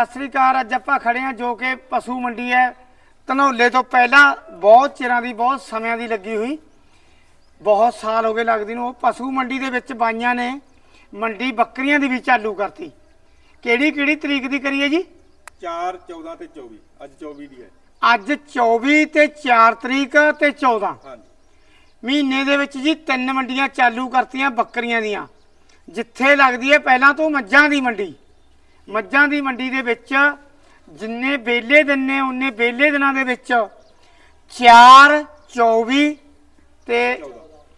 ਸਤਿ ਸ੍ਰੀ ਅਕਾਲ ਅੱਜ ਆਪਾਂ ਖੜੇ ਆ ਜੋ ਕਿ ਪਸ਼ੂ ਮੰਡੀ ਹੈ। ਧਨੌਲੇ ਤੋਂ ਪਹਿਲਾਂ ਬਹੁਤ ਚਿਰਾਂ ਦੀ ਬਹੁਤ ਸਮਿਆਂ ਦੀ ਲੱਗੀ ਹੋਈ। ਬਹੁਤ ਸਾਲ ਹੋ ਗਏ ਲੱਗਦੀ ਨੂੰ ਉਹ ਪਸ਼ੂ ਮੰਡੀ ਦੇ ਵਿੱਚ ਬਾਈਆਂ ਨੇ ਮੰਡੀ ਬੱਕਰੀਆਂ ਦੀ ਵੀ ਚਾਲੂ ਕਰਤੀ। ਕਿਹੜੀ ਕਿਹੜੀ ਤਰੀਕ ਦੀ ਕਰੀਏ ਜੀ? 4 14 ਤੇ 24 ਅੱਜ 24 ਦੀ ਹੈ। ਅੱਜ 24 ਤੇ 4 ਤਰੀਕ ਤੇ 14 ਹਾਂਜੀ। ਮਹੀਨੇ ਦੇ ਵਿੱਚ ਜੀ ਤਿੰਨ ਮੰਡੀਆਂ ਚਾਲੂ ਕਰਤੀਆਂ ਬੱਕਰੀਆਂ ਦੀਆਂ। ਜਿੱਥੇ ਲੱਗਦੀ ਹੈ ਪਹਿਲਾਂ ਤੋਂ ਮੱਝਾਂ ਦੀ ਮੰਡੀ। ਮੱਝਾਂ ਦੀ ਮੰਡੀ ਦੇ ਵਿੱਚ ਜਿੰਨੇ ਵੇਲੇ ਦਿਨ ਨੇ ਉਹਨੇ ਵੇਲੇ ਦਿਨਾਂ ਦੇ ਵਿੱਚ 4 24 ਤੇ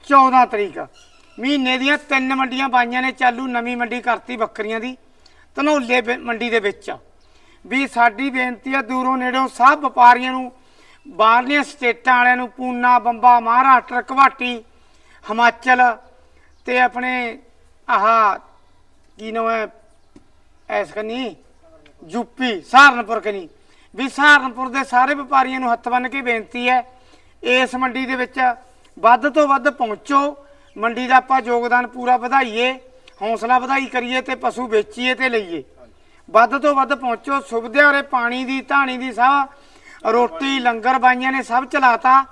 14 ਤਰੀਕ। ਮਹੀਨੇ ਦੀਆਂ ਤਿੰਨ ਮੰਡੀਆਂ ਬਾਈਆਂ ਨੇ ਚਾਲੂ, ਨਵੀਂ ਮੰਡੀ ਕਰਤੀ ਬੱਕਰੀਆਂ ਦੀ, ਧਨੋਲੇ ਮੰਡੀ ਦੇ ਵਿੱਚ। ਵੀ ਸਾਡੀ ਬੇਨਤੀ ਆ, ਦੂਰੋਂ ਨੇੜੋਂ ਸਭ ਵਪਾਰੀਆਂ ਨੂੰ, ਬਾਹਰਲੀਆਂ ਸਟੇਟਾਂ ਵਾਲਿਆਂ ਨੂੰ, ਪੂਨਾ, ਬੰਬਾ, ਮਹਾਰਾਸ਼ਟਰ ਘਵਾਟੀ ਹਿਮਾਚਲ ਤੇ ਆਪਣੇ ਆਹ, ਕੀ ਨਾਮ ਹੈ ਐਸ ਕਨੀ ਯੂਪੀ, ਸਹਾਰਨਪੁਰ ਕਨੀ। ਵੀ ਸਹਾਰਨਪੁਰ ਦੇ ਸਾਰੇ ਵਪਾਰੀਆਂ ਨੂੰ ਹੱਥ ਬੰਨ ਕੇ ਬੇਨਤੀ ਹੈ, ਇਸ ਮੰਡੀ ਦੇ ਵਿੱਚ ਵੱਧ ਤੋਂ ਵੱਧ ਪਹੁੰਚੋ। ਮੰਡੀ ਦਾ ਆਪਾਂ ਯੋਗਦਾਨ ਪੂਰਾ ਵਧਾਈਏ, ਹੌਸਲਾ ਵਧਾਈ ਕਰੀਏ ਤੇ ਪਸ਼ੂ ਵੇਚੀਏ ਤੇ ਲਈਏ। ਵੱਧ ਤੋਂ ਵੱਧ ਪਹੁੰਚੋ ਸੁਵਿਧਾ ਉਰੇ ਪਾਣੀ ਦੀ, ਧਾਣੀ ਦੀ ਸਭ ਰੋਟੀ, ਲੰਗਰ ਬਾਈਆਂ ਨੇ ਸਭ ਚਲਾਤਾ।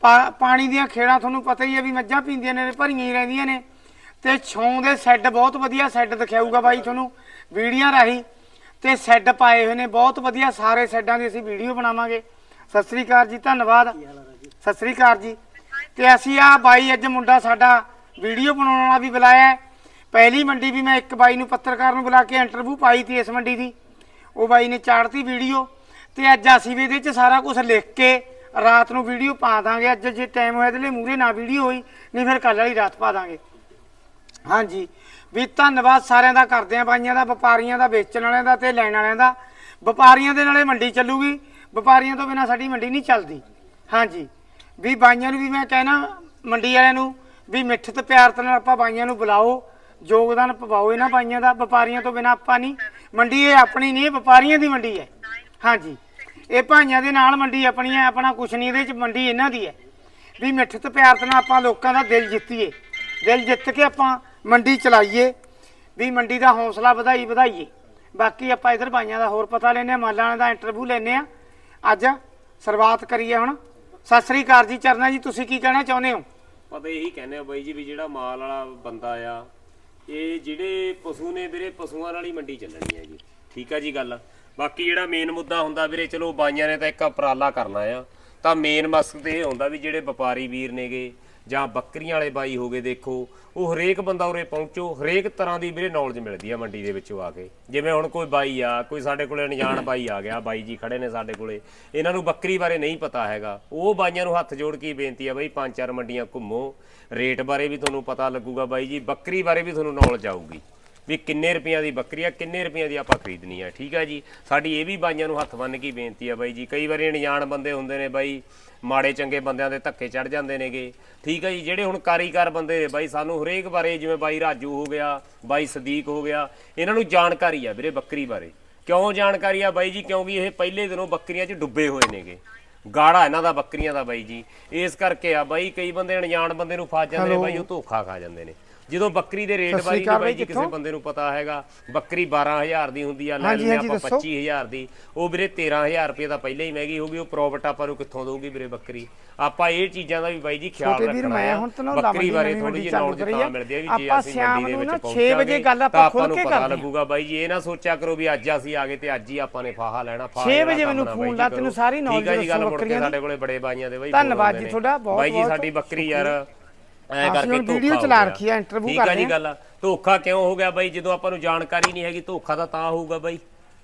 ਪਾ- ਪਾਣੀ ਦੀਆਂ ਖੇੜਾਂ ਤੁਹਾਨੂੰ ਪਤਾ ਹੀ ਹੈ ਵੀ ਮੱਝਾਂ ਪੀਂਦੀਆਂ ਨੇ, ਭਰੀਆਂ ਹੀ ਰਹਿੰਦੀਆਂ ਨੇ। ਤੇ ਛੋਂ ਦੇ ਸੈੱਡ ਬਹੁਤ ਵਧੀਆ ਸੈੱਡ ਦਿਖਾਊਗਾ ਬਾਈ ਤੁਹਾਨੂੰ। ਵੀਡੀਓ ਰਾਹੀਂ ਤੇ ਸੈੱਡ ਪਾਏ ਹੋਏ ਨੇ। ਬਹੁਤ ਵਧੀਆ, ਸਾਰੇ ਸੈੱਡਾਂ ਦੀ ਅਸੀਂ ਵੀਡੀਓ ਬਣਾਵਾਂਗੇ। ਸਤਿ ਸ੍ਰੀ ਅਕਾਲ ਜੀ, ਧੰਨਵਾਦ। ਸਤਿ ਸ੍ਰੀ ਅਕਾਲ ਜੀ। ਤੇ ਅਸੀਂ ਆ ਬਾਈ ਅੱਜ ਮੁੰਡਾ ਸਾਡਾ ਵੀਡੀਓ ਬਣਾਉਣ ਵਾਲਾ ਵੀ ਬੁਲਾਇਆ ਪਹਿਲੀ ਮੰਡੀ ਵੀ ਮੈਂ ਇੱਕ ਬਾਈ ਨੂੰ ਪੱਤਰਕਾਰ ਨੂੰ ਬੁਲਾ ਕੇ ਇੰਟਰਵਿਊ ਪਾਈ ਤੀ ਇਸ ਮੰਡੀ ਦੀ। ਉਹ ਬਾਈ ਨੇ ਚਾੜਤੀ ਵੀਡੀਓ। ਤੇ ਅੱਜ ਅਸੀਂ ਵੀ ਇਹਦੇ 'ਚ ਸਾਰਾ ਕੁਝ ਲਿਖ ਕੇ ਰਾਤ ਨੂੰ ਵੀਡੀਓ ਪਾ ਦਾਂਗੇ। ਅੱਜ ਜੇ ਟਾਈਮ ਹੋਇਆ ਇਹਦੇ ਲਈ ਮੂਰੇ ਨਾ ਵੀਡੀਓ ਹੋਈ, ਨਹੀਂ ਫਿਰ ਕੱਲ ਵਾਲੀ ਰਾਤ ਪਾ ਦਾਂਗੇ। ਹਾਂਜੀ। ਵੀ ਧੰਨਵਾਦ ਸਾਰਿਆਂ ਦਾ ਕਰਦੇ ਆ ਬਾਈਆਂ ਦਾ, ਵਪਾਰੀਆਂ ਦਾ, ਵੇਚਣ ਵਾਲਿਆਂ ਦਾ ਤੇ ਲੈਣ ਵਾਲਿਆਂ ਦਾ। ਵਪਾਰੀਆਂ ਦੇ ਨਾਲੇ ਮੰਡੀ ਚੱਲੂਗੀ, ਵਪਾਰੀਆਂ ਤੋਂ ਬਿਨਾ ਸਾਡੀ ਮੰਡੀ ਨਹੀਂ ਚੱਲਦੀ। ਹਾਂਜੀ, ਵੀ ਬਾਈਆਂ ਨੂੰ ਵੀ ਮੈਂ ਕਹਿਣਾ, ਮੰਡੀ ਵਾਲਿਆਂ ਨੂੰ, ਵੀ ਮਿੱਠਤ ਪਿਆਰ ਨਾਲ ਆਪਾਂ ਬਾਈਆਂ ਨੂੰ ਬੁਲਾਓ, ਯੋਗਦਾਨ ਪਵਾਓ ਇਹਨਾਂ ਬਾਈਆਂ ਦਾ, ਵਪਾਰੀਆਂ ਤੋਂ ਬਿਨਾ ਆਪਾਂ ਨਹੀਂ। ਮੰਡੀ ਇਹ ਆਪਣੀ ਨਹੀਂ, ਇਹ ਵਪਾਰੀਆਂ ਦੀ ਮੰਡੀ ਹੈ। ਹਾਂਜੀ, ਇਹ ਭਾਈਆਂ ਦੇ ਨਾਲ ਮੰਡੀ ਆਪਣੀ ਹੈ, ਆਪਣਾ ਕੁਛ ਨਹੀਂ, ਇਹਦੇ ਚ ਮੰਡੀ ਇਹਨਾਂ ਦੀ ਹੈ। ਵੀ ਮਿੱਠਤ ਪਿਆਰ ਨਾਲ ਆਪਾਂ ਲੋਕਾਂ ਦਾ ਦਿਲ ਜਿੱਤੀਏ। ਦਿਲ ਜਿੱਤ ਕੇ ਆਪਾਂ ਮੰਡੀ ਚਲਾਈਏ, ਵੀ ਮੰਡੀ ਦਾ ਹੌਸਲਾ ਵਧਾਈ ਵਧਾਈਏ। ਬਾਕੀ ਆਪਾਂ ਇਧਰ ਬਾਈਆਂ ਦਾ ਹੋਰ ਪਤਾ ਲੈਨੇ ਆ ਮਾਲਾਂ ਵਾਲਿਆਂ ਦਾ ਇੰਟਰਵਿਊ ਲੈਨੇ ਆ ਅੱਜ ਸ਼ੁਰੂਆਤ ਕਰੀਏ ਹੁਣ। ਸਤਿ ਸ੍ਰੀ ਅਕਾਲ ਜੀ, ਚਰਨਾ ਜੀ, ਤੁਸੀਂ ਕੀ ਕਹਿਣਾ ਚਾਹੁੰਦੇ ਹੋ? ਪਤਾ ਇਹੀ ਕਹਿੰਦੇ ਆ ਬਾਈ ਜੀ ਵੀ ਜਿਹੜਾ ਮਾਲ ਵਾਲਾ ਬੰਦਾ ਆ, ਇਹ ਜਿਹੜੇ ਪਸ਼ੂ ਨੇ ਵੀਰੇ, ਪਸ਼ੂਆਂ ਨਾਲ ਹੀ ਮੰਡੀ ਚੱਲਣੀ ਹੈ ਜੀ। ਠੀਕ ਆ ਜੀ ਗੱਲ। ਬਾਕੀ ਜਿਹੜਾ ਮੇਨ ਮੁੱਦਾ ਹੁੰਦਾ ਵੀਰੇ, ਚਲੋ ਬਾਈਆਂ ਨੇ ਤਾਂ ਇੱਕ ਉਪਰਾਲਾ ਕਰਨਾ ਆ। ਤਾਂ ਮੇਨ ਮਕਸਦ ਇਹ ਹੁੰਦਾ ਵੀ ਜਿਹੜੇ ਵਪਾਰੀ ਵੀਰ ਨੇਗੇ ਜਾਂ ਬੱਕਰੀਆਂ ਵਾਲੇ ਬਾਈ ਹੋਗੇ ਦੇਖੋ, ਉਹ ਹਰੇਕ ਬੰਦਾ ਉਰੇ ਪਹੁੰਚੋ, ਹਰੇਕ ਤਰ੍ਹਾਂ ਦੀ ਵੀਰੇ ਨੌਲੇਜ ਮਿਲਦੀ ਆ ਮੰਡੀ ਦੇ ਵਿੱਚੋਂ ਆ ਕੇ। ਜਿਵੇਂ ਹੁਣ ਕੋਈ ਬਾਈ ਆ, ਕੋਈ ਸਾਡੇ ਕੋਲੇ ਅਣਜਾਣ ਬਾਈ ਆ ਗਿਆ, ਬਾਈ ਜੀ ਖੜੇ ਨੇ ਸਾਡੇ ਕੋਲੇ, ਇਹਨਾਂ ਨੂੰ ਬੱਕਰੀ ਬਾਰੇ ਨਹੀਂ ਪਤਾ ਹੈਗਾ। ਉਹ ਬਾਈਆਂ ਨੂੰ ਹੱਥ ਜੋੜ ਕੇ ਬੇਨਤੀ ਆ ਬਾਈ, ਪੰਜ ਚਾਰ ਮੰਡੀਆਂ ਘੁੰਮੋ, ਰੇਟ ਬਾਰੇ ਵੀ ਤੁਹਾਨੂੰ ਪਤਾ ਲੱਗੂਗਾ ਬਾਈ ਜੀ, ਬੱਕਰੀ ਬਾਰੇ ਵੀ ਤੁਹਾਨੂੰ ਨੌਲੇਜ ਆਊਗੀ। ਵੀ ਕਿੰਨੇ ਰੁਪਈਆਂ ਦੀ ਬੱਕਰੀ ਆ ਕਿੰਨੇ ਰੁਪਈਆਂ ਦੀ ਆਪਾਂ ਖਰੀਦਣੀ ਆ ਠੀਕ ਆ ਜੀ? ਸਾਡੀ ਇਹ ਵੀ ਬਾਈਆਂ ਨੂੰ ਹੱਥ ਬੰਨ ਕੇ ਬੇਨਤੀ ਆ ਬਾਈ ਜੀ। ਕਈ ਵਾਰੀ ਅਣਜਾਣ ਬੰਦੇ ਹੁੰਦੇ ਨੇ ਬਾਈ ਮਾੜੇ ਚੰਗੇ ਬੰਦਿਆਂ ਦੇ ਧੱਕੇ ਚੜ ਜਾਂਦੇ ਨੇਗੇ। ਠੀਕ ਆ ਜੀ ਜਿਹੜੇ ਹੁਣ ਕਾਰੀਗਰ ਬੰਦੇ ਨੇ ਬਾਈ ਸਾਨੂੰ ਹਰੇਕ ਬਾਰੇ ਜਿਵੇਂ ਬਾਈ ਰਾਜੂ ਹੋ ਗਿਆ ਬਾਈ ਸਦੀਕ ਹੋ ਗਿਆ ਇਹਨਾਂ ਨੂੰ ਜਾਣਕਾਰੀ ਆ ਵੀਰੇ ਬੱਕਰੀ ਬਾਰੇ। ਕਿਉਂ ਜਾਣਕਾਰੀ ਆ ਬਾਈ ਜੀ? ਕਿਉਂਕਿ ਇਹ ਪਹਿਲੇ ਦਿਨੋਂ ਬੱਕਰੀਆਂ 'ਚ ਡੁੱਬੇ ਹੋਏ ਨੇਗੇ। ਗਾੜਾ ਇਹਨਾਂ ਦਾ ਬੱਕਰੀਆਂ ਦਾ ਬਾਈ ਜੀ। ਇਸ ਕਰਕੇ ਆ ਬਾਈ ਕਈ ਬੰਦੇ ਅਣਜਾਣ ਬੰਦੇ ਨੂੰ ਫਸ ਜਾਂਦੇ ਨੇ ਬਾਈ ਉਹ ਧੋਖਾ ਖਾ ਜਾਂਦੇ ਨੇ। ਜਦੋਂ ਬੱਕਰੀ ਦੇ ਰੇਟ ਸ਼੍ਰੀ ਅਕਾਲ ਬਾਈ ਜੀ ਕਿਸੇ? ਬੰਦੇ ਨੂੰ ਪਤਾ ਹੈਗਾ ਬੱਕਰੀ 12000 ਦੀ ਹੁੰਦੀ ਆ ਲੈ ਲੈਂਦੇ ਆਪਾਂ ਦੱਸੋ। 25000 ਦੀ ਉਹ ਵੀਰੇ 13000 ਰੁਪਏ ਦਾ ਪਹਿਲਾਂ ਹੀ ਮਹਿੰਗੀ ਹੋਊਗੀ ਉਹ ਪ੍ਰੋਫਿਟ ਆਪਾਂ ਨੂੰ ਕਿੱਥੋਂ ਦਊਗੀ ਵੀਰੇ ਬੱਕਰੀ ਆਪਾਂ ਇਹ ਚੀਜ਼ਾਂ ਦਾ ਵੀ ਬਾਈ ਜੀ ਖਿਆਲ ਰੱਖਣਾ ਬੱਕਰੀ ਬਾਰੇ ਥੋੜੀ ਜਿਹੀ ਨੌਲੇਜ ਕਰੀ ਤਾਂ। ਮਿਲਦੀ ਹੈ ਵੀ ਜੇ ਆਪਾਂ ਅਸੀਂ ਮੰਡੀ ਦੇ ਨੂੰ ਨਾ ਵਿੱਚ 6 ਵਜੇ ਪਹੁੰਚਾਂਗੇ ਗੱਲ ਆਪਾਂ ਖੁੱਲ ਨੂੰ ਕੇ ਹਾਂ। ਲੱਗੂਗਾ ਬਾਈ ਜੀ ਇਹ ਨਾ ਸੋਚਿਆ ਕਰੋ ਵੀ ਅੱਜ ਅਸੀਂ ਆ ਗਏ ਤੇ ਅੱਜ ਹੀ ਆਪਾਂ ਨੇ ਫਾਹਾ ਲੈਣਾ ਫਾਹਾ 6 ਲੈਣਾ ਵਜੇ ਮੈਨੂੰ ਫੋਨ ਲਾ, ਤੈਨੂੰ ਕਰੋ। ਸਾਰੀ ਠੀਕ ਆ ਜੀ ਗੱਲ knowledge ਮੁੜ ਕੇ ਬੱਕਰੀਆਂ। ਸਾਡੇ ਕੋਲੇ ਬੜੇ ਬਾਈਆਂ ਦੇ ਬਾਈ ਧੰਨਵਾਦ ਜੀ। ਤੁਹਾਡਾ, ਬਹੁਤ- ਬਾਈ ਜੀ ਬਹੁਤ ਸਾਡੀ ਬੱਕਰੀ ਯਾਰ ਐ ਅਸੀਂ ਕਰਕੇ ਹੁਣ ਧੋਖਾ ਵੀਡੀਓ ਹੋ ਚਲਾ ਗਿਆ। ਰੱਖੀ ਆ, interview ਠੀਕ ਆ ਕਰਦੇ ਜੀ ਆ। ਗੱਲ ਧੋਖਾ ਕਿਉਂ ਹੋ ਗਿਆ ਬਾਈ? ਜਦੋਂ ਆਪਾਂ ਨੂੰ ਜਾਣਕਾਰੀ ਨਹੀਂ ਹੈਗੀ ਧੋਖਾ ਤਾਂ ਤਾਂ ਹੋਊਗਾ ਬਾਈ।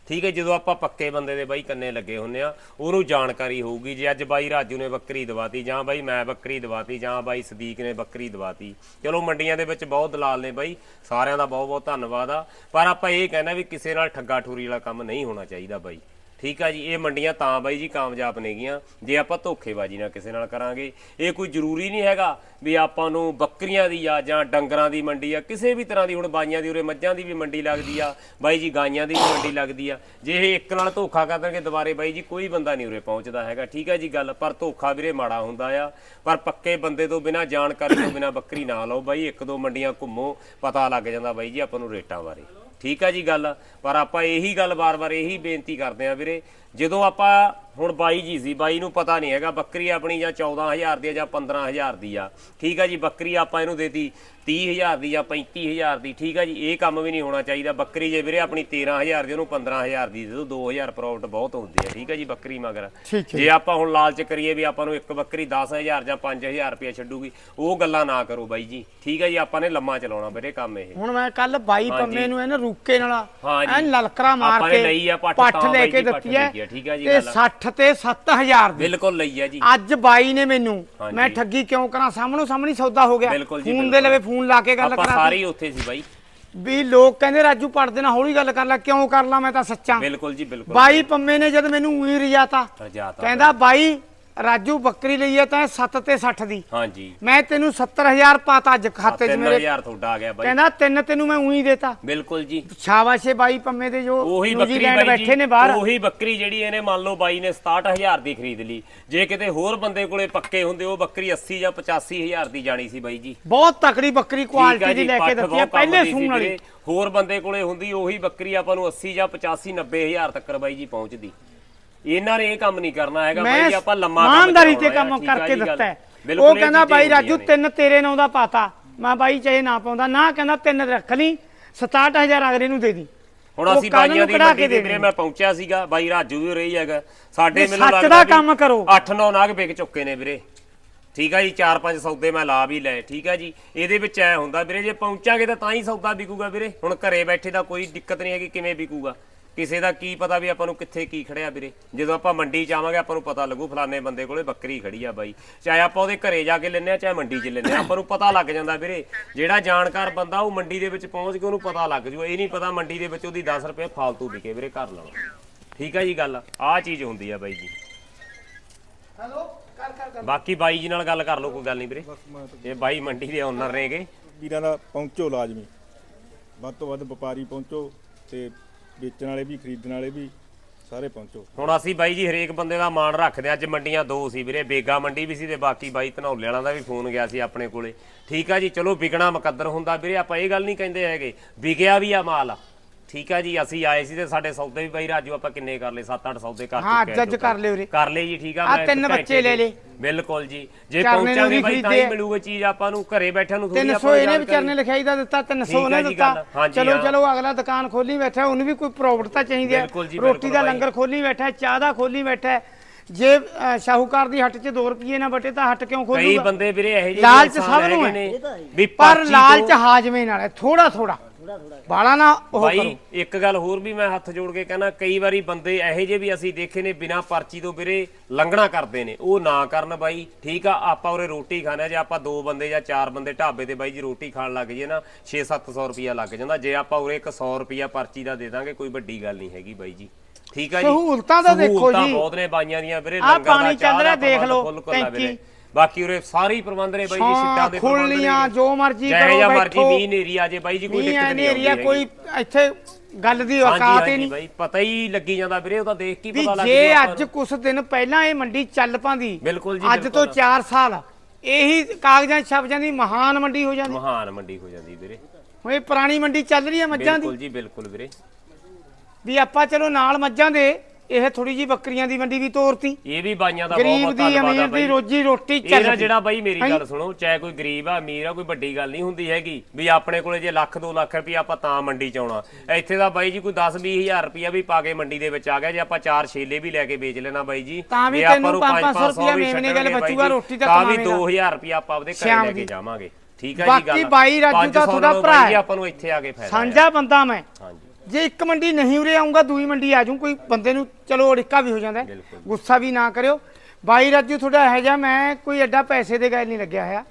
ਠੀਕ ਹੈ ਜਦੋਂ ਆਪਾਂ ਪੱਕੇ ਬੰਦੇ ਦੇ ਬਾਈ ਕੰਨੇ ਲੱਗੇ ਹੁੰਨੇ ਆ ਉਹਨੂੰ ਜਾਣਕਾਰੀ ਹੋਊਗੀ ਜੇ ਅੱਜ ਬਾਈ ਰਾਜੂ ਨੇ ਬੱਕਰੀ ਦਵਾਤੀ ਜਾਂ ਬਾਈ ਮੈਂ ਬੱਕਰੀ ਦਵਾਤੀ ਜਾਂ ਬਾਈ ਸਦੀਕ ਨੇ ਬੱਕਰੀ ਦਵਾਤੀ। ਚਲੋ ਮੰਡੀਆਂ ਦੇ ਵਿੱਚ ਬਹੁਤ ਦਲਾਲ ਨੇ ਬਾਈ। ਸਾਰਿਆਂ ਦਾ ਬਹੁਤ ਬਹੁਤ ਧੰਨਵਾਦ ਆ। ਪਰ ਆਪਾਂ ਇਹ ਕਹਿਣਾ ਵੀ ਕਿਸੇ ਨਾਲ ਠੱਗਾ ਠੂਰੀ ਵਾਲਾ ਕੰਮ ਨਹੀਂ ਹੋਣਾ ਚਾਹੀਦਾ ਬਾਈ। ਠੀਕ ਆ ਜੀ, ਇਹ ਮੰਡੀਆਂ ਤਾਂ ਬਾਈ ਜੀ ਕਾਮਯਾਬ ਨੇਗੀਆਂ ਜੇ ਆਪਾਂ ਧੋਖੇਬਾਜ਼ੀ ਨਾਲ ਕਿਸੇ ਨਾਲ ਕਰਾਂਗੇ, ਇਹ ਕੋਈ ਜ਼ਰੂਰੀ ਨਹੀਂ ਹੈਗਾ ਵੀ ਆਪਾਂ ਨੂੰ ਬੱਕਰੀਆਂ ਦੀ ਆ ਜਾਂ ਡੰਗਰਾਂ ਦੀ ਮੰਡੀ ਆ, ਕਿਸੇ ਵੀ ਤਰ੍ਹਾਂ ਦੀ ਹੁਣ ਬਾਈਆਂ ਦੀ ਉਰੇ ਮੱਝਾਂ ਦੀ ਵੀ ਮੰਡੀ ਲੱਗਦੀ ਆ, ਬਾਈ ਜੀ ਗਾਈਆਂ ਦੀ ਵੀ ਮੰਡੀ ਲੱਗਦੀ ਆ। ਜੇ ਇਹ ਇੱਕ ਨਾਲ ਧੋਖਾ ਕਰ ਦੇਣਗੇ ਦੁਬਾਰੇ ਬਾਈ ਜੀ ਕੋਈ ਬੰਦਾ ਨਹੀਂ ਉਰੇ ਪਹੁੰਚਦਾ ਹੈਗਾ, ਠੀਕ ਆ ਜੀ ਗੱਲ, ਪਰ ਧੋਖਾ ਵੀਰੇ ਮਾੜਾ ਹੁੰਦਾ ਆ। ਪਰ ਪੱਕੇ ਬੰਦੇ ਤੋਂ ਬਿਨਾ, ਜਾਣਕਾਰੀ ਤੋਂ ਬਿਨਾ ਬੱਕਰੀ ਨਾ ਲਓ ਬਾਈ, ਇੱਕ ਦੋ ਮੰਡੀਆਂ ਘੁੰਮੋ, ਪਤਾ ਲੱਗ ਜਾਂਦਾ ਬਾਈ ਜੀ ਆਪਾਂ ਨੂੰ ਰੇਟਾਂ ਬਾਰੇ। ਠੀਕ ਆ ਜੀ ਗੱਲ ਪਰ ਆਪਾਂ ਇਹੀ ਗੱਲ ਵਾਰ-ਵਾਰ ਇਹੀ ਬੇਨਤੀ ਕਰਦੇ ਆ ਵੀਰੇ ਜਦੋਂ ਆਪਾਂ ਹੁਣ ਬਾਈ ਜੀ ਸੀ ਬਾਈ ਨੂੰ ਪਤਾ ਨਹੀਂ ਹੈਗਾ ਬੱਕਰੀ ਆਪਣੀ ਜਾਂ 14000 ਦੀ ਆ ਜਾਂ 15000 ਦੀ ਆ। ਠੀਕ ਆ ਜੀ ਬੱਕਰੀ ਆਪਾਂ ਇਹਨੂੰ ਦੇਤੀ 30000 ਦੀ ਜਾਂ 35000 ਦੀ। ਠੀਕ ਆ ਜੀ ਇਹ ਕੰਮ ਵੀ ਨਹੀਂ ਹੋਣਾ ਚਾਹੀਦਾ। ਬੱਕਰੀ ਜੇ ਵੀਰੇ ਆਪਣੀ 13000 ਦੀ ਉਹਨੂੰ 15000 ਦੀ ਦੇ ਦਿਓ। 2000 ਪ੍ਰੋਫਿਟ ਬਹੁਤ ਹੁੰਦੀ ਹੈ ਠੀਕ ਆ ਜੀ ਬੱਕਰੀ ਮਗਰ। ਜੇ। ਆਪਾਂ ਹੁਣ ਲਾਲਚ ਕਰੀਏ ਵੀ ਆਪਾਂ ਨੂੰ ਇੱਕ ਬੱਕਰੀ 10000 ਜਾਂ 5000 ਰੁਪਏ ਛੱਡੂਗੀ ਉਹ ਗੱਲਾਂ ਨਾ ਕਰੋ ਬਾਈ ਜੀ। ਠੀਕ ਹੈ ਜੀ ਆਪਾਂ ਨੇ ਲੰਮਾ ਚਲਾਉਣਾ ਵੀਰੇ ਕੰਮ ਇਹ। ਹੁਣ ਮੈਂ ਕੱਲ ਬਾਈ ਪੰਮੇ ਨੂੰ ਇਹਨੇ ਰੂਕੇ ਨਾਲ। ਐਨ ਲਲਕਰਾ ਮਾਰ ਆਪਾਂ ਨੇ ਕੇ ਲਈ ਆ ਪੱਠ ਲੈ ਕੇ ਦਿੱਤੀ ਆ, ਠੀਕ ਹੈ ਜੀ ਤੇ ਗੱਲ। 60 ਤੇ 7000 ਦੀ। ਬਿਲਕੁਲ ਲਈ ਹੈ ਜੀ। ਅੱਜ ਬਾਈ ਨੇ ਮੈਨੂੰ ਹਾਂਜੀ। ਮੈਂ ਠੱਗੀ ਕਿਉਂ ਕਰਾਂ? ਸਾਹਮਣੋ ਸਾਹਮਣੀ ਸੌਦਾ ਹੋ ਗਿਆ। ਬਿਲਕੁਲ ਜੀ, ਫੋਨ ਦੇ ਬਿਲਕੁਲ। ਲਵੇ ਫੋਨ ਲਾ ਕੇ ਗੱਲ ਆਪਾਂ ਕਰਾਂ ਸਾਰੇ ਹੀ ਉੱਥੇ ਸੀ ਬਾਈ। ਵੀ ਲੋਕ ਕਹਿੰਦੇ ਰਾਜੂ ਪੜਦੇ ਨਾ ਹੌਲੀ ਗੱਲ ਕਰ ਲੈ ਕਿਉਂ ਕਰ ਲਾ ਮੈਂ ਤਾਂ ਸੱਚਾ। ਬਿਲਕੁਲ ਜੀ ਬਿਲਕੁਲ। ਬਾਈ ਪੰਮੇ ਨੇ ਜਦ ਮੈਨੂੰ ਉਹੀ ਰਜਾਤਾ। ਰਜਾਤਾ। ਕਹਿੰਦਾ ਬਾਈ ਰਾਜੂ ਬੱਕਰੀ ਲਈ ਹੈ ਤਾਂ 7 ਤੇ 60 ਦੀ। ਹਾਂਜੀ। ਮੈਂ ਤੈਨੂੰ 70000 ਪਾਤਾ ਅੱਜ ਖਾਤੇ 'ਚ ਮੇਰੇ। 3000 ਤੁਹਾਡਾ ਆ ਗਿਆ ਬਾਈ। ਕਹਿੰਦਾ ਤਿੰਨ ਤੈਨੂੰ ਮੈਂ ਉਹੀ ਦੇਤਾ। ਬਿਲਕੁਲ ਜੀ। ਸ਼ਾਬਾਸ਼ੇ ਬਾਈ ਪੰਮੇ ਦੇ ਜੋ ਉਹੀ ਬੱਕਰੀ ਬਾਈ ਬੈਠੇ ਨੇ ਬਾਹਰ। ਉਹੀ ਬੱਕਰੀ ਜਿਹੜੀ ਇਹਨੇ ਮੰਨ ਲਓ ਬਾਈ ਨੇ 67000 ਦੀ ਖਰੀਦ ਲਈ। ਜੇ ਕਿਤੇ ਹੋਰ ਬੰਦੇ ਕੋਲੇ ਪੱਕੇ ਹੁੰਦੇ ਉਹ ਬੱਕਰੀ 80 ਜਾਂ 85000 ਦੀ ਜਾਣੀ ਸੀ ਬਾਈ ਜੀ। ਬਹੁਤ ਤਕੜੀ ਬੱਕਰੀ ਆ ਕੁਆਲਿਟੀ ਦੀ ਲੈ ਕੇ ਦਿੱਤੀ ਕੰਮ ਪਹਿਲੇ ਸੂਣ ਵਾਲੀ। ਹੋਰ ਬੰਦੇ ਕੋਲੇ ਹੁੰਦੀ ਉਹੀ ਬੱਕਰੀ ਆਪਾਂ ਨੂੰ 80 ਜਾਂ 85 90000 ਤੱਕ ਬਾਈ ਜੀ ਪਹੁੰਚਦੀ। ਇਹਨਾਂ ਨੇ ਇਹ ਕੰਮ ਨਹੀਂ ਕਰਨਾ ਹੈਗਾ ਬਾਈ ਆਪਾਂ ਲੰਮਾ ਕੰਮ ਇਮਾਨਦਾਰੀ ਤੇ ਕੰਮ ਕਰਕੇ। ਦਿੱਤਾ ਉਹ ਕਹਿੰਦਾ ਬਾਈ ਰਾਜੂ। ਤਿੰਨ ਤੇਰੇ ਨਾਂ ਦਾ ਪਾਤਾ ਮੈਂ ਬਾਈ ਚਾਹੇ ਨਾ ਪਾਉਂਦਾ ਨਾ ਕਹਿੰਦਾ ਤਿੰਨ ਰੱਖ ਲਈ 67000 ਅਗਲੇ ਨੂੰ ਦੇ ਦੀ ਹੁਣ ਅਸੀਂ ਬਾਈਆਂ ਦੀ ਮੰਡੀ ਦੇ। ਵੀਰੇ ਮੈਂ ਪਹੁੰਚਿਆ ਸੀਗਾ ਬਾਈ ਰਾਜੂ ਵੀ ਰਹੀ ਹੈਗਾ ਸਾਡੇ ਮੈਨੂੰ ਸੱਚ ਲੱਗਦਾ ਦਾ ਕੰਮ ਕਰੋ। 8-9 ਨਾਗ ਵਿਕ ਚੁੱਕੇ ਨੇ ਵੀਰੇ ਠੀਕ ਆ ਜੀ 4-5 ਸੌਦੇ ਮੈਂ ਲਾ ਵੀ ਲਏ ਠੀਕ ਆ ਜੀ ਇਹਦੇ ਵਿੱਚ ਐ ਹੁੰਦਾ ਵੀਰੇ ਜੇ ਪਹੁੰਚਾਂਗੇ ਤਾਂ ਤਾਂ ਹੀ ਸੌਦਾ ਵਿਕੂਗਾ ਵੀਰੇ ਹੁਣ ਘਰੇ ਬੈਠੇ ਦਾ ਕੋਈ ਦਿੱਕਤ ਨਹੀਂ ਹੈਗੀ ਕਿਵੇਂ ਵਿਕੂਗਾ ਕਿਸੇ ਦਾ ਕੀ ਪਤਾ ਵੀ ਆਪਾਂ ਨੂੰ ਕਿੱਥੇ ਕੀ ਖੜਿਆ ਵੀਰੇ? ਜਦੋਂ ਆਪਾਂ ਮੰਡੀ ਚ ਆਵਾਂਗੇ ਆਪਾਂ ਨੂੰ ਪਤਾ ਲੱਗੂ ਫਲਾਣੇ ਬੰਦੇ ਕੋਲੇ ਬੱਕਰੀ ਖੜੀ ਆ ਬਾਈ। ਚਾਹੇ ਆਪਾਂ ਉਹਦੇ ਘਰੇ ਜਾ ਕੇ ਲੈਨੇ ਆ ਚਾਹੇ ਮੰਡੀ 'ਚ ਲੈਨੇ ਆ ਆਪਾਂ ਨੂੰ ਪਤਾ ਲੱਗ ਜਾਂਦਾ ਵੀਰੇ। ਜਿਹੜਾ ਜਾਣਕਾਰ ਬੰਦਾ ਉਹ ਮੰਡੀ ਦੇ ਵਿੱਚ ਪਹੁੰਚ ਕੇ ਉਹਨੂੰ ਪਤਾ ਲੱਗ ਜੂ। ਇਹ ਨਹੀਂ ਪਤਾ ਮੰਡੀ ਦੇ ਵਿੱਚ ਉਹਦੀ 10 ਰੁਪਏ ਫਾਲਤੂ ਵਿਕੇ ਵੀਰੇ ਘਰ ਲਾਉਣਾ ਠੀਕ ਆ ਜੀ ਗੱਲ? ਆਹ ਚੀਜ਼ ਹੁੰਦੀ ਆ ਬਾਈ ਜੀ। ਹੈਲੋ ਕਰ ਕਰ ਕਰ। ਬਾਕੀ ਬਾਈ ਜੀ ਨਾਲ ਗੱਲ ਕਰ ਲਓ ਕੋਈ ਗੱਲ ਨਹੀਂ ਵੀਰੇ। ਇਹ ਬਾਈ ਮੰਡੀ ਦੇ ਓਨਰ ਨੇਗੇ। ਵੀਰਾਂ ਦਾ ਪਹੁੰਚੋ ਲਾਜ਼ਮੀ। ਵੱਧ ਤੋਂ ਵੱਧ ਵਪਾਰੀ ਪਹੁੰਚੋ ਤੇ ਵੇਚਣ ਵਾਲੇ ਵੀ, ਖਰੀਦਣ ਵਾਲੇ ਵੀ, ਸਾਰੇ ਪਹੁੰਚੋ। ਹੁਣ ਅਸੀਂ ਬਾਈ ਜੀ ਹਰੇਕ ਬੰਦੇ ਦਾ ਮਾਣ ਰੱਖਦੇ ਹਾਂ। ਅੱਜ ਮੰਡੀਆਂ ਦੋ ਸੀ ਵੀਰੇ, ਬੇਗਾ ਮੰਡੀ ਵੀ ਸੀ ਤੇ ਬਾਕੀ ਬਾਈ ਧਨੌਲੇ ਵਾਲਾ ਦਾ ਵੀ ਫੋਨ ਗਿਆ ਸੀ ਆਪਣੇ ਕੋਲੇ। ਠੀਕ ਆ ਜੀ, ਚਲੋ ਵਿਕਣਾ ਮੁਕੱਦਰ ਹੁੰਦਾ ਵੀਰੇ, ਆਪਾਂ ਇਹ ਗੱਲ ਨਹੀਂ ਕਹਿੰਦੇ ਹੈਗੇ, ਵਿਕਿਆ ਵੀ ਆ ਮਾਲ ਠੀਕ ਆ ਜੀ ਅਸੀਂ ਆਏ ਸੀ ਤੇ ਸਾਡੇ ਸੌਦੇ ਵੀ ਬਾਈ ਰਾਜੂ ਆਪਾਂ ਕਿੰਨੇ ਕਰ ਲਏ 7-8 ਸੌਦੇ ਕਰ ਹਾਂ, ਚੁੱਕੇ ਆ ਜੱਜ ਕਰ ਲਿਓ ਵੀਰੇ। ਕਰ ਲਏ ਜੀ ਠੀਕ ਆ ਮੈਂ ਤਿੰਨ ਬੱਚੇ ਲੈ ਲਏ। ਬਿਲਕੁਲ ਜੀ ਜੇ ਪਹੁੰਚਾਂਗੇ ਬਾਈ ਤਾਂ ਹੀ। ਮਿਲੂਗੀ ਚੀਜ਼ ਆਪਾਂ ਨੂੰ ਘਰੇ ਬੈਠਿਆਂ ਨੂੰ ਥੋੜੀ 300 ਇਹਨੇ ਵਿਚਾਰਨੇ ਲਿਖਾਈ ਦਾ ਦਿੱਤਾ 300 ਠੀਕ ਉਹਨੇ ਹੈ ਦਿੱਤਾ ਚਲੋ ਹਾਂ। ਚਲੋ ਅਗਲਾ ਦੁਕਾਨ ਖੋਲੀ ਬੈਠਾ ਉਹਨੂੰ ਵੀ ਕੋਈ ਪ੍ਰੋਫਿਟ ਤਾਂ ਚਾਹੀਦੀ ਹੈ ਰੋਟੀ ਦਾ। ਲੰਗਰ ਖੋਲੀ ਬੈਠਾ ਹੈ, ਚਾਹ ਦਾ ਖੋਲੀ ਬੈਠਾ ਹੈ। ਜੇ ਸ਼ਾਹੂਕਾਰ ਦੀ ਹੱਟ 'ਚ 2 ਰੁਪਏ ਨਾ ਬਟੇ ਤਾਂ ਹੱਟ ਕਿਉਂ ਕਈ ਖੋਲੂਗਾ ਬੰਦੇ ਵੀਰੇ ਇਹੋ ਜਿਹੇ ਲਾਲਚ ਸਭ ਨੂੰ ਹੈ। ਵੀ ਪਰ ਲਾਲਚ ਹਾਜਮੇ ਨਾਲ ਹੈ ਥੋੜਾ ਥੋੜਾ ਬਾਲਾ ਨਾ ਉਹ ਭਾਈ ਕਰੋ ਇੱਕ ਗੱਲ ਹੋਰ ਵੀ ਮੈਂ ਹੱਥ ਜੋੜ ਕੇ ਕਹਿੰਦਾ ਕਈ ਵਾਰੀ ਬੰਦੇ ਇਹੋ ਜਿਹੇ ਵੀ ਅਸੀਂ ਦੇਖੇ ਨੇ ਬਿਨਾਂ ਪਰਚੀ ਤੋਂ ਵੀਰੇ ਲੰਘਣਾ ਕਰਦੇ ਨੇ ਉਹ ਨਾ ਕਰਨ ਬਾਈ ਠੀਕ ਆ ਆਪਾਂ ਉਰੇ ਰੋਟੀ ਖਾਣਾ ਜੇ ਆਪਾਂ ਦੋ ਬੰਦੇ ਜਾਂ ਚਾਰ ਬੰਦੇ ਢਾਬੇ ਤੇ ਬਾਈ ਜੀ ਰੋਟੀ ਖਾਣ ਲੱਗ ਜਾਈਏ ਨਾ 6-700 ਰੁਪਿਆ ਲੱਗ ਜਾਂਦਾ ਜੇ ਆਪਾਂ ਉਰੇ ਇੱਕ 100 ਰੁਪਿਆ ਪਰਚੀ ਦਾ ਦੇ ਦਾਂਗੇ ਕੋਈ ਵੱਡੀ ਗੱਲ ਨਹੀਂ ਹੈਗੀ ਬਾਈ ਜੀ ਠੀਕ ਆ ਜੀ ਸਹੂਲਤਾਂ ਤਾਂ ਦੇਖੋ ਸਹੂਲਤਾਂ ਜੀ। ਬਹੁਤ ਨੇ ਬਾਈਆਂ ਦੀਆਂ ਵੀਰੇ ਆਹ ਲੰਗਰ ਦਾ ਪਾਣੀ ਚਾਹ ਚੱਲ ਰਿਹਾ, ਦੇਖ ਪ੍ਰਬੰਧ ਲਓ, ਫੁੱਲ ਘੁੱਲਾ ਵੀਰੇ। ਟੈਂਕੀ। ਬਾਕੀ ਉਰੇ ਸਾਰੇ ਪ੍ਰਬੰਧ ਨੇ ਬਾਈ ਜੀ ਸਿੱਟਾਂ ਦੇ ਪ੍ਰਬੰਧ ਨੇ। ਜੋ ਮਰਜ਼ੀ ਕਰੋ, ਜਿਹਾ ਮਰਜ਼ੀ ਬੈਠੋ। ਮੀਂਹ ਨੇਰੀ ਆ ਜੇ ਬਾਈ ਜੀ ਕੋਈ ਦਿੱਕਤ ਨਹੀਂ ਆਉਂਦੀ ਕੋਈ ਇੱਥੇ ਗੱਲ ਦੀ ਔਕਾਤ ਹੀ ਹਾਂਜੀ ਨਹੀਂ ਬਾਈ ਪਤਾ ਹੀ ਲੱਗੀ ਜਾਂਦਾ ਵੀਰੇ ਉਹ ਤਾਂ ਦੇਖ ਕੇ ਹੀ ਵੀ ਪਤਾ ਲੱਗ ਜੇ ਅੱਜ। ਕੁਝ ਦਿਨ ਪਹਿਲਾਂ ਇਹ ਮੰਡੀ ਚੱਲ ਪਾਂਦੀ ਬਿਲਕੁਲ ਜੀ, ਅੱਜ ਤੋਂ ਬਿਲਕੁਲ। 4 ਸਾਲ ਇਹੀ ਕਾਗਜ਼ਾਂ ਛਪ ਜਾਂਦੀ ਮਹਾਨ ਮੰਡੀ ਹੋ ਜਾਂਦੀ ਮਹਾਨ ਮੰਡੀ ਹੋ ਜਾਂਦੀ ਵੀਰੇ ਹੁਣ ਇਹ ਪੁਰਾਣੀ ਮੰਡੀ ਚੱਲ ਰਹੀ ਹੈ ਮੱਝਾਂ ਦੀ ਬਿਲਕੁਲ ਜੀ ਬਿਲਕੁਲ ਵੀਰੇ ਵੀ ਆਪਾਂ ਚਲੋ ਨਾਲ ਮੱਝਾਂ ਦੇ ਇਹ ਥੋੜੀ ਜੀ ਬੱਕਰੀਆਂ ਦੀ ਮੰਡੀ ਵੀ ਤੋਰਤੀ ਇਹ ਵੀ ਬਾਈਆਂ ਦਾ ਗਰੀਬ ਬਹੁਤ ਦੀ ਧੰਨਵਾਦ ਆ ਅਮੀਰ ਦੀ ਬਾਈ ਰੋਜੀ ਰੋਟੀ ਚੱਲ। ਜਿਹੜਾ ਬਾਈ ਮੇਰੀ। ਗੱਲ ਸੁਣੋ ਚਾਹੇ ਕੋਈ ਗਰੀਬ ਆ ਅਮੀਰ ਆ ਕੋਈ ਵੱਡੀ ਗੱਲ ਨਹੀਂ ਹੁੰਦੀ ਹੈਗੀ ਵੀ ਆਪਣੇ ਕੋਲੇ ਜੇ ਲੱਖ 2 ਲੱਖ ਰੁਪਏ ਆਪਾਂ ਤਾਂ ਮੰਡੀ ਚ ਆਉਣਾ ਇੱਥੇ ਦਾ ਬਾਈ ਜੀ ਕੋਈ 10 20 ਹਜ਼ਾਰ ਰੁਪਏ ਵੀ ਪਾ ਕੇ ਮੰਡੀ ਦੇ ਵਿੱਚ ਆ ਗਿਆ ਜੇ ਆਪਾਂ ਚਾਰ ਛੇਲੇ ਵੀ ਲੈ ਕੇ ਵੇਚ ਲੈਣਾ ਬਾਈ ਜੀ ਤਾਂ ਵੀ ਜੇ ਆਪਾਂ ਤੈਨੂੰ ਨੂੰ ਪੰਜ- ਪੰਜ ਸੌ 500 ਰੁਪਇਆ ਮੇਮਣੇ ਗੱਲ ਛੱਡਣਗੇ ਬਾਈ ਬਚੂਗਾ, ਜੀ, ਰੋਟੀ ਤਾਂ ਤਾਂ ਵੀ ਕਮਾਵੇਂਗਾ। 2000 ਰੁਪਏ ਆਪਾਂ ਆਪਦੇ ਘਰੇ ਸ਼ਾਮ ਲੈ ਦੀ। ਕੇ ਜਾਵਾਂਗੇ ਠੀਕ ਹੈ ਜੀ ਬਾਕੀ ਗੱਲ ਬਾਈ ਰਾਜੂ ਤੁਹਾਡਾ ਨਾਲੋਂ ਭਰਾ ਬਾਈ ਜੀ ਹੈ। ਆਪਾਂ ਨੂੰ ਇੱਥੇ ਆ ਕੇ ਫਾਇਦਾ ਸਾਂਝਾ ਬੰਦਾ ਮੈਂ ਹਾਂਜੀ ਜੇ ਇੱਕ ਮੰਡੀ ਨਹੀਂ ਉਰੇ ਆਉਂਗਾ ਦੂਈ ਮੰਡੀ ਆ ਜਾਊਂ ਕੋਈ ਬੰਦੇ ਨੂੰ ਚਲੋ ਅੜਿੱਕਾ ਵੀ ਹੋ ਜਾਂਦਾ ਹੈ। ਬਿਲਕੁਲ। ਗੁੱਸਾ ਵੀ ਨਾ ਕਰਿਓ ਬਾਈ ਰਾਜੂ ਤੁਹਾਡਾ ਇਹ ਜਿਹਾ ਮੈਂ ਕੋਈ ਐਡਾ ਪੈਸੇ ਦੇ ਗੱਲ ਨਹੀਂ ਲੱਗਿਆ ਹੋਇਆ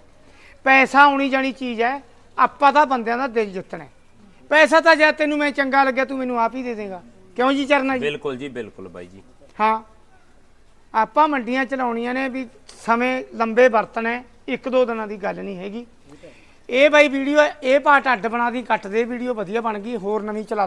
ਪੈਸਾ ਆਉਣੀ ਜਾਣੀ ਚੀਜ਼ ਹੈ ਆਪਾਂ ਤਾਂ ਬੰਦਿਆਂ ਦਾ ਦਿਲ ਜਿੱਤਣਾ ਹੈ। ਪੈਸਾ ਤਾਂ ਜੇ ਤੈਨੂੰ ਮੈਂ ਚੰਗਾ ਲੱਗਿਆ ਤੂੰ ਮੈਨੂੰ ਆਪ ਹੀ ਦੇ ਦੇਗਾ ਕਿਉਂ ਜੀ ਚਰਨਾ ਜੀ ਬਿਲਕੁਲ ਜੀ ਬਿਲਕੁਲ ਬਾਈ ਜੀ ਹਾਂ ਆਪਾਂ ਮੰਡੀਆਂ ਚਲਾਉਣੀਆਂ ਨੇ ਵੀ ਸਮੇਂ ਲੰਬੇ ਵਰਤਣੇ ਇੱਕ ਦੋ ਦਿਨਾਂ ਦੀ ਗੱਲ ਨਹੀਂ ਹੈਗੀ ਇਹ ਬਾਈ ਵੀਡੀਓ ਇਹ ਪਾਰਟ ਅੱਡ ਬਣਾ ਦੀ ਕੱਟ ਦੇ ਵੀਡੀਓ ਵਧੀਆ ਬਣ ਗਈ ਹੋਰ ਨਵੀਂ ਚਲਾ ਦਾਂ।